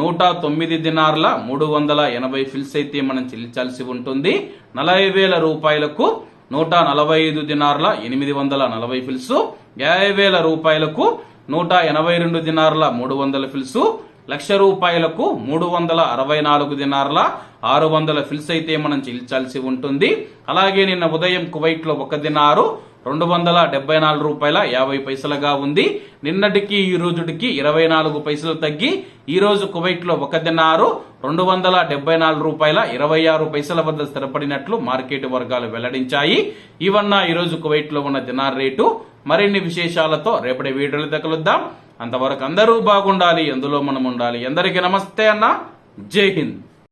నూట తొమ్మిది దినార్ల మూడు వందల ఎనభై ఫిల్స్ అయితే మనం చెల్లించాల్సి ఉంటుంది. నలభై వేల రూపాయలకు నూట నలభై ఐదు దినార్ల ఎనిమిది వందల నలభై ఫిల్స్. యాభై వేల రూపాయలకు నూట ఎనభై రెండు దినార్ల మూడు వందల ఫిల్స్. లక్ష రూపాయలకు మూడు వందల అరవై నాలుగు దినార్ల ఆరు వందల ఫిల్స్ అయితే మనం చెల్లించాల్సి ఉంటుంది. అలాగే నిన్న ఉదయం కువైట్లో ఒక దినారు రెండు వందల డెబ్బై నాలుగు రూపాయల యాభై పైసలుగా ఉంది. నిన్నటికి ఈ రోజుటికి ఇరవై నాలుగు పైసలు తగ్గి ఈ రోజు కువైట్లో ఒక దినారు రెండు వందల డెబ్బై నాలుగు రూపాయల ఇరవై ఆరు పైసల వద్ద స్థిరపడినట్లు మార్కెట్ వర్గాలు వెల్లడించాయి. ఇవన్న ఈ రోజు కువైట్లో ఉన్న దినార్ రేటు. మరిన్ని విశేషాలతో రేపటి వీడియోలు తగలుద్దాం. అంతవరకు అందరూ బాగుండాలి ఎందులో మనం ఉండాలి. అందరికీ నమస్తే అన్న. జై హింద్.